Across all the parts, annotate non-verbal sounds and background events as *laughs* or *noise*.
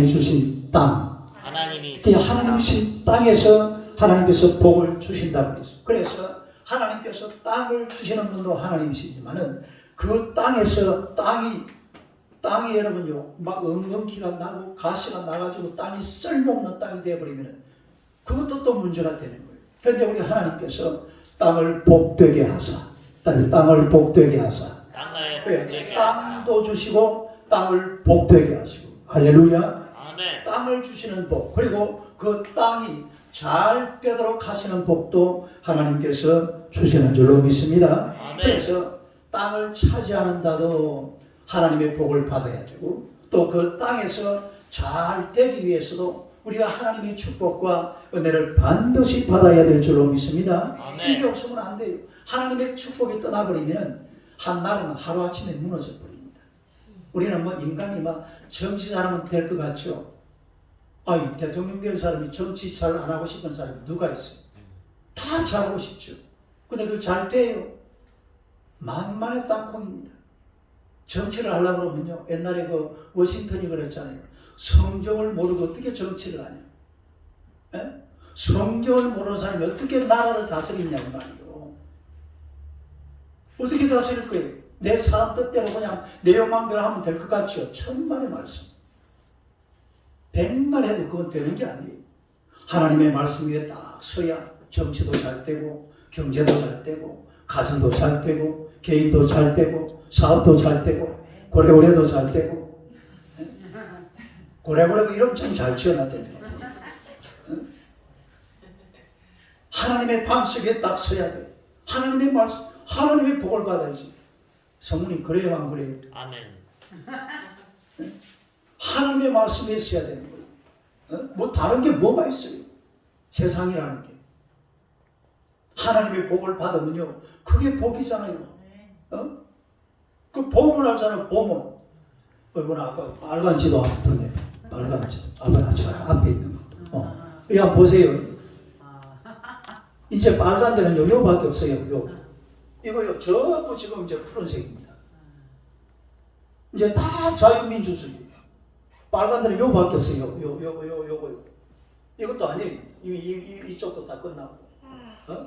하나님이 주신 땅. 하나님이 그 하나님이 땅에서 하나님께서 복을 주신다고 그랬어요. 그래서 하나님께서 땅을 주시는 분도 하나님이시지만은 그 땅에서 땅이 땅이 여러분요 막 엉겅퀴가 나고 가시가 나가지고 땅이 쓸모없는 땅이 되어버리면 그것도 또 문제가 되는 거예요. 그런데 우리 하나님께서 땅을 복되게 하사 땅을 땅을 복되게 하사 땅을 네, 복되게 하사 땅도 주시고 땅을 복되게 하시고 할렐루야 땅을 주시는 복 그리고 그 땅이 잘 되도록 하시는 복도 하나님께서 주시는 줄로 믿습니다. 아멘. 그래서 땅을 차지하는다도 하나님의 복을 받아야 되고 또 그 땅에서 잘 되기 위해서도 우리가 하나님의 축복과 은혜를 반드시 받아야 될 줄로 믿습니다. 아멘. 이게 없으면 안 돼요. 하나님의 축복이 떠나버리면 한 나라는 하루아침에 무너져 버립니다. 우리는 뭐 인간이 막 정치 잘하면 될 것 같죠? 아니 대통령 된 사람이 정치 잘 안 하고 싶은 사람이 누가 있어요? 다 잘하고 싶죠. 근데 그잘 돼요. 만만의 땅콩입니다. 정치를 하려고 그러면요. 옛날에 그 워싱턴이 그랬잖아요. 성경을 모르고 어떻게 정치를 하냐. 예? 성경을 모르는 사람이 어떻게 나라를 다스리냐는 말이요. 어떻게 다스릴 거예요? 내 사람 뜻대로 그냥 내 욕망대로 하면 될 것 같죠? 천만의 말씀. 백날 해도 그건 되는 게 아니에요. 하나님의 말씀 위에 딱 서야 정치도 잘 되고 경제도 잘 되고 가정도 잘 되고 개인도 잘 되고 사업도 잘 되고 고래고래도 잘 되고. *laughs* 고래고래가 이름 참 잘 지어놨다니까 하나님의 방식에 딱 서야 돼. 하나님의 말씀 하나님의 복을 받아야지. 성문이 그래요 안 그래요? 아멘 하나님의 말씀에 있어야 되는 거예요. 어? 뭐 다른 게 뭐가 있어요? 세상이라는 게. 하나님의 복을 받으면요. 그게 복이잖아요. 어? 그 복을 알잖아요. 복은. 얼마나 아까 빨간 지도 드네. 빨간 지도. 아까 저 앞에 있는 거. 어. 야 보세요. 이제 빨간 데는 요요밖에 없어요. 요. 이거요. 전부 지금 이제 푸른색입니다. 이제 다 자유민주주의. 빨간 데는 요밖에 없어요. 요, 요, 요, 요, 요거. 요. 이것도 아니에요. 이, 이, 이, 이 쪽도 다 끝나고. 어?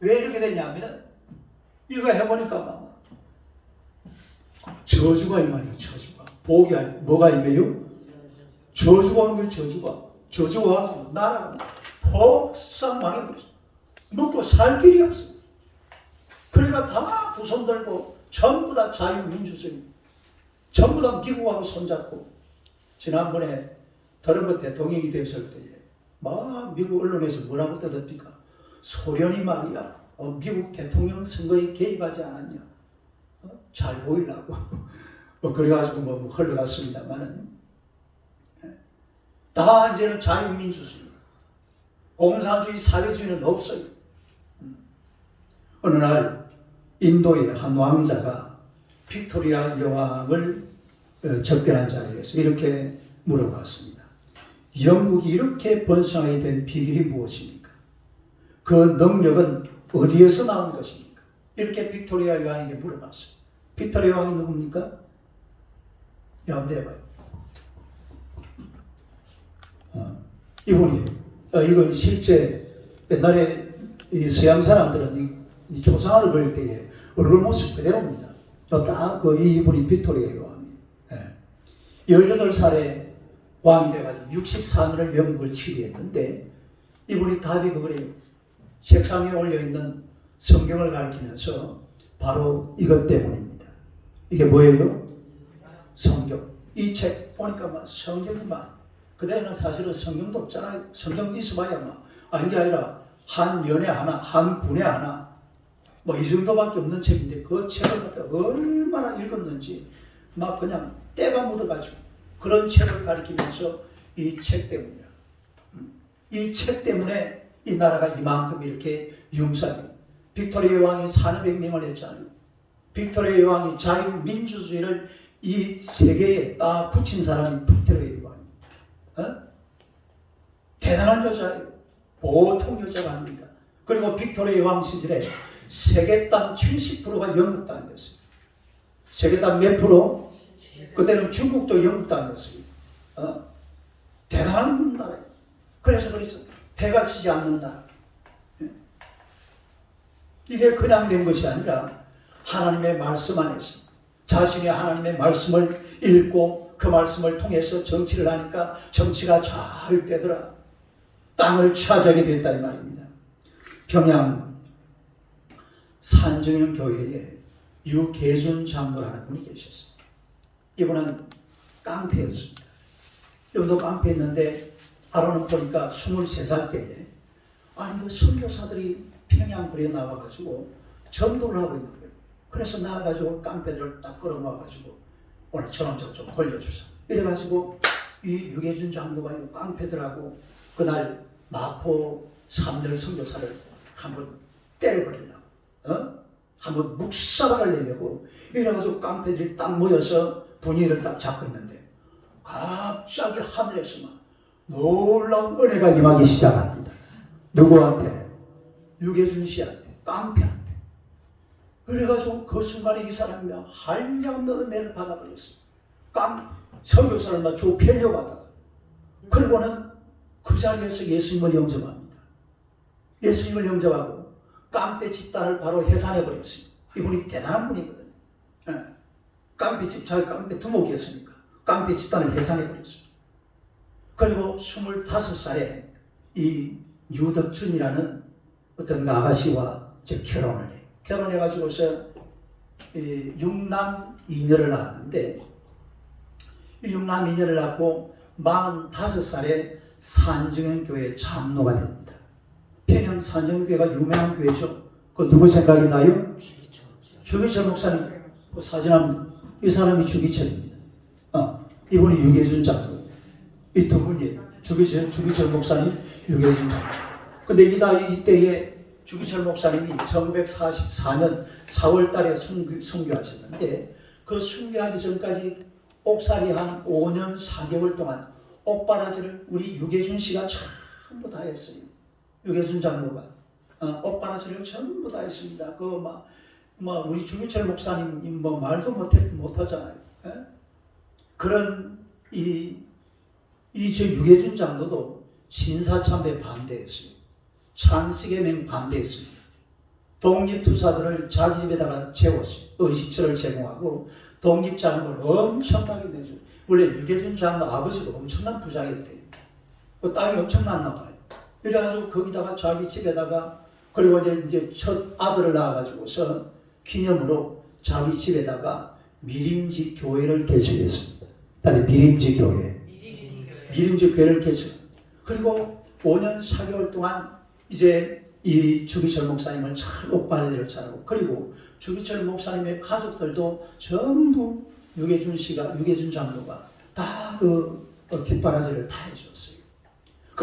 왜 이렇게 됐냐면은, 이거 해보니까 막, 저주가 임하네요, 저주가. 복이 아니 뭐가 임해요? 저주가 오는 거예요, 저주가. 저주가 와가지고, 나라가 폭삭 망해버렸어. 먹고 살 길이 없어. 그러니까 다두손 들고, 전부 다 자유민주주의. 전부 다 미국하고 손잡고, 지난번에 트럼프 대통령이 됐을 때에 막 미국 언론에서 뭐라고 떠듭니까? 소련이 말이야 어, 미국 대통령 선거에 개입하지 않았냐? 어? 잘 보이려고 뭐 *laughs* 그래가지고 뭐 흘러갔습니다만은 예. 다 이제는 자유민주주의 공산주의 사회주의는 없어요. 음. 어느 날 인도의 한 왕자가 빅토리아 여왕을 어, 접견한 자리에서 이렇게 물어봤습니다. 영국이 이렇게 번성하게 된 비결이 무엇입니까? 그 능력은 어디에서 나온 것입니까? 이렇게 빅토리아 여왕에게 물어봤어요. 빅토리아 여왕이 누굽니까? 야, 한번 해봐요. 어, 이분이, 어, 이거 실제 옛날에 이 서양 사람들은 이, 이 조상을 그릴 때에 얼굴 모습 그대로입니다. 딱그 이분이 빅토리아 여왕. 예. 18살에 왕이 돼가지고 64년을 영국을 치리했는데 이분이 답이 그거래요. 책상에 올려있는 성경을 가리키면서 바로 이것 때문입니다. 이게 뭐예요? 성경. 이 책 보니까 막 성경이 막 그때는 사실은 성경도 없잖아요. 성경 있어봐야 막 아닌 게 아니라 한 연에 하나, 한 군에 하나 뭐 이 정도밖에 없는 책인데 그 책을 갖다 얼마나 읽었는지 막 그냥 때가 묻어가지고 그런 책을 가리키면서 이 책 때문이야. 이 책 때문에 이 나라가 이만큼 이렇게 융사되고 빅토리아 왕이 400명을 했잖아요. 빅토리아 왕이 자유민주주의를 이 세계에 딱 붙인 사람이 빅토리아 왕. 어? 대단한 여자예요. 보통 여자가 아닙니다. 그리고 빅토리아 왕 시절에 세계 땅 70%가 영국 땅이었어요. 세계 땅몇 프로? 그때는 중국도 영국 땅이었어요. 어? 나라예요. 그래서 그래서 배가 치지 않는 나라. 예. 이게 그냥 된 것이 아니라 하나님의 말씀 안에서 자신이 하나님의 말씀을 읽고 그 말씀을 통해서 정치를 하니까 정치가 잘 되더라. 땅을 차지하게 됐다 이 말입니다. 평양 산정현 교회에 유계준 장로라는 분이 계셨어요. 이분은 깡패였습니다. 이분도 깡패였는데 하루는 보니까 23살 때에 아니 그 선교사들이 평양 거리에 나와가지고 전도를 하고 있는 거예요. 그래서 나와가지고 깡패들을 딱 끌어모아가지고 오늘 저놈 저좀 걸려주자. 이래가지고 이 유계준 장로가 이 깡패들하고 그날 마포 삼들 선교사를 한번 때려버리려고, 어? 한번 묵사발을 내려고 이래가지고 깡패들이 딱 모여서 분위기를 딱 잡고 있는데 갑자기 하늘에서 막 놀라운 은혜가 임하기 시작합니다. 누구한테? 유계준 씨한테, 깡패한테. 그래가지고 그 순간에 이 사람이 한량없는 은혜를 받아버렸어요. 깡, 설교사를 막 좁히려고 하다가. 그리고는 그 자리에서 예수님을 영접합니다. 예수님을 영접하고 깡패 집단을 바로 해산해 버렸어요. 이분이 대단한 분이거든요. 예. 깡패 집, 자기 깡패 두목이었으니까 깡패 집단을 해산해 버렸어요. 그리고 25살에 이 유덕준이라는 어떤 아가씨와 이제 결혼을 해요. 결혼해가지고서 이 육남 이녀를 낳았는데 이 육남 이녀를 낳고 45살에 산정현 교회 장로가 됩니다. 평양 산정현 교회가 유명한 교회죠. 그 누구 생각이 나요? 주기철 목사님. 그 사진 한번 이 사람이 주기철입니다. 어, 이분이 유계준 장로. 이 두 분이 주기철 주기철 목사님, 유계준 장로. 근데 이다 이때에 주기철 목사님이 1944년 4월 달에 순교, 순교하셨는데 그 순교하기 전까지 옥살이 한 5년 4개월 동안 옥바라지를 우리 유계준 씨가 전부 다 했어요. 유계준 장로가 어, 옥바라지를 전부 다 했습니다. 그막 뭐 우리 주기철 목사님 뭐 말도 못해 못하잖아요. 예? 그런 이이저 유계준 장로도 신사참배 반대했어요. 창식에맹 반대했습니다. 독립투사들을 자기 집에다가 재웠어요. 의식처를 제공하고 독립자금을 엄청나게 내줘. 원래 유계준 장로 아버지가 엄청난 부자였대요. 그 땅이 엄청났나 봐요. 이래가지고 거기다가 자기 집에다가 그리고 이제, 이제 첫 아들을 낳아가지고서 기념으로 자기 집에다가 미림지 교회를 개척했습니다. 딸이 미림지 교회. 미림지 교회를 개척. 그리고 5년 4개월 동안 이제 이 주기철 목사님을 잘 옥바라지를 차고 그리고 주기철 목사님의 가족들도 전부 유계준 씨가 유계준 장로가 다그 뒷바라지를 다 해줬어요.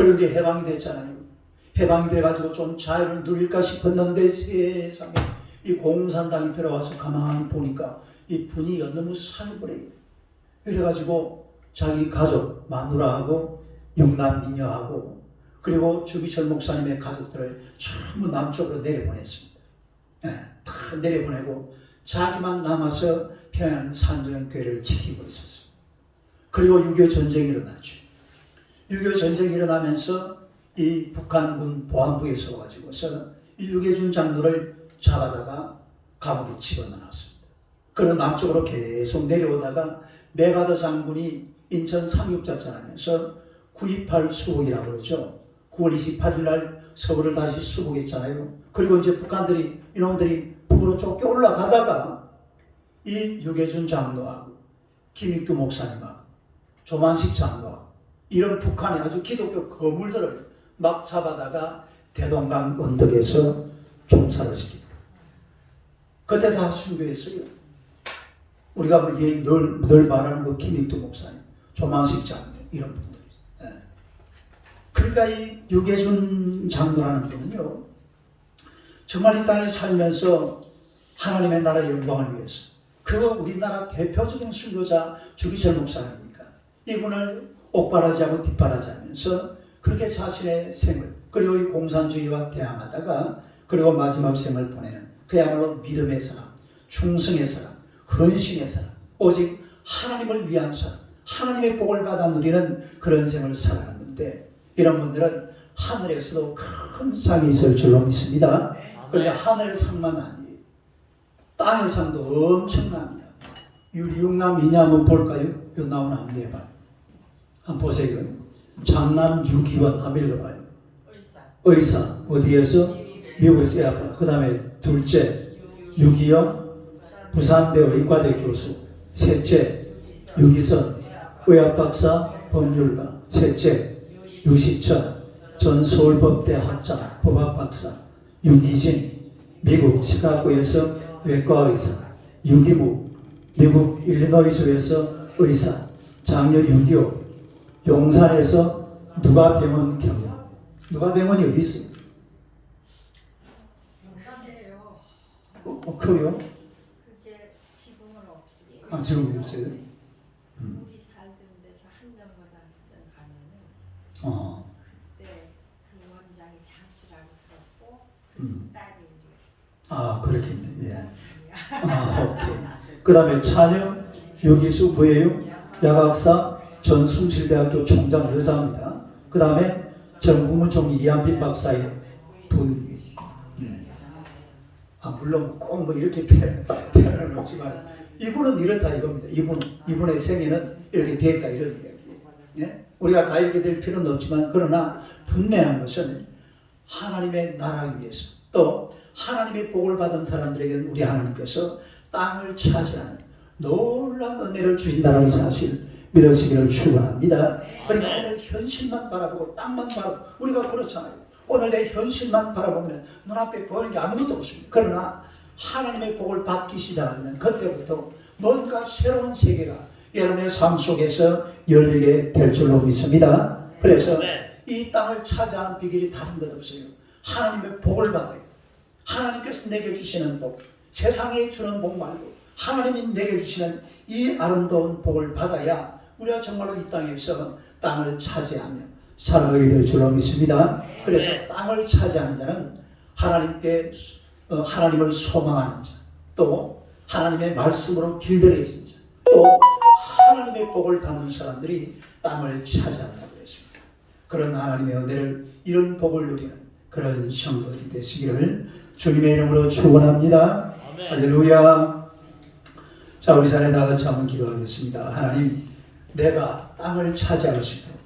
이제 해방이 됐잖아요. 해방이 돼가지고 좀 자유를 누릴까 싶었는데 세상에 이 공산당이 들어와서 가만히 보니까 이 분위기가 너무 살벌해요. 이래가지고 자기 가족 마누라하고 육남 미녀하고 그리고 주기철 목사님의 가족들을 전부 남쪽으로 내려보냈습니다. 네, 다 내려보내고 자기만 남아서 평양 산정현 교회를 지키고 있었어요. 그리고 6.25 전쟁이 일어났죠. 6.25 전쟁이 일어나면서 이 북한군 보안부에서 와가지고서 이 유계준 장로를 잡아다가 감옥에 집어넣었습니다. 그리고 남쪽으로 계속 내려오다가 메가더 장군이 인천 상륙작전 하면서 928 수복이라고 그러죠. 9월 28일 날 서울을 다시 수복했잖아요. 그리고 이제 북한들이 이놈들이 북으로 쫓겨 올라가다가 이 유계준 장로하고 김익두 목사님하고 조만식 장로하고 이런 북한의 아주 기독교 거물들을 막 잡아다가 대동강 언덕에서 총살을 시킵니다. 그때 다 순교했어요. 우리가 늘, 늘 말하는 뭐 김익두 목사님, 조만식 장로 이런 분들. 예. 그러니까 이 유계준 장로라는 분은요, 정말 이 땅에 살면서 하나님의 나라 영광을 위해서 그 우리나라 대표적인 순교자 주기철 목사 아닙니까? 이분을 옥바라지하고 뒷바라지하면서 그렇게 자신의 생을 그리고 이 공산주의와 대항하다가 그리고 마지막 생을 보내는 그야말로 믿음의 사람, 충성의 사람, 헌신의 사람, 오직 하나님을 위한 사람, 하나님의 복을 받아 누리는 그런 생을 살아갔는데 이런 분들은 하늘에서도 큰 상이 있을 줄로 믿습니다. 그런데 하늘의 상만 아니에요. 땅의 상도 엄청납니다. 우리 육남 이냐 한번 볼까요? 요 한번 해봐요. 한번 보세요. 장남 유기원 한번 읽어봐요. 의사. 의사 어디에서? 미국에서 의학과. 그 다음에 둘째 유기영 부산대 의과대 교수. 셋째 유기선 의학박사 법률가. 셋째 유시천 전 서울법대 학장 법학박사. 유기진 미국 시카고에서 외과 의사. 유기무 미국 일리노이주에서 의사. 장녀 유기호 용산에서 누가 병원 경영. 누가 병원이 어디 있어요? 용산이에요. 어, 어, 커요? 그게 지금은 없어요. 아, 지금 없어요? 우리 살던 데서 한명보다 전 가면은 어, 그때 그 원장이 장씨라고 들었고 그 음. 딸이 우리 아, 그렇겠네. 예. 아, 오케이. 그 다음에 찬영, 여기수 뭐예요? 야박사 전 숭실대학교 총장 여사입니다. 그 다음에 전국문총 이한빈 박사의 부인이. 예. 아, 물론 꼭 뭐 이렇게 *laughs* 표현을 없지만 이분은 이렇다 이겁니다. 이분, 이분의 생애는 이렇게 됐다 이런 이야기예요. 예? 우리가 다 이렇게 될 필요는 없지만 그러나 분명한 것은 하나님의 나라를 위해서 또 하나님의 복을 받은 사람들에게는 우리 하나님께서 땅을 차지하는 놀라운 은혜를 주신다는 사실 믿으시기를 축원합니다. 그러니까 오늘 현실만 바라보고 땅만 바라보고 우리가 그렇잖아요. 오늘 내 현실만 바라보면 눈앞에 보이는 게 아무것도 없습니다. 그러나 하나님의 복을 받기 시작하면 그때부터 뭔가 새로운 세계가 여러분의 삶 속에서 열리게 될 줄로 믿습니다. 그래서 이 땅을 차지하는 비결이 다른 것 없어요. 하나님의 복을 받아요. 하나님께서 내게 주시는 복, 세상에 주는 복 말고 하나님이 내게 주시는 이 아름다운 복을 받아야 우리가 정말로 이 땅에서 땅을 차지하며 살아가게 될 줄로 믿습니다. 그래서 땅을 차지하는 자는 하나님께 어, 하나님을 소망하는 자, 또 하나님의 말씀으로 길들여진 자, 또 하나님의 복을 받는 사람들이 땅을 차지한다고 했습니다. 그런 하나님의 은혜를 이런 복을 누리는 그런 성도들이 되시기를 주님의 이름으로 축원합니다. 할렐루야. 자, 우리 자리에 다 같이 한번 기도하겠습니다. 하나님, 내가 땅을 차지할 수 있도록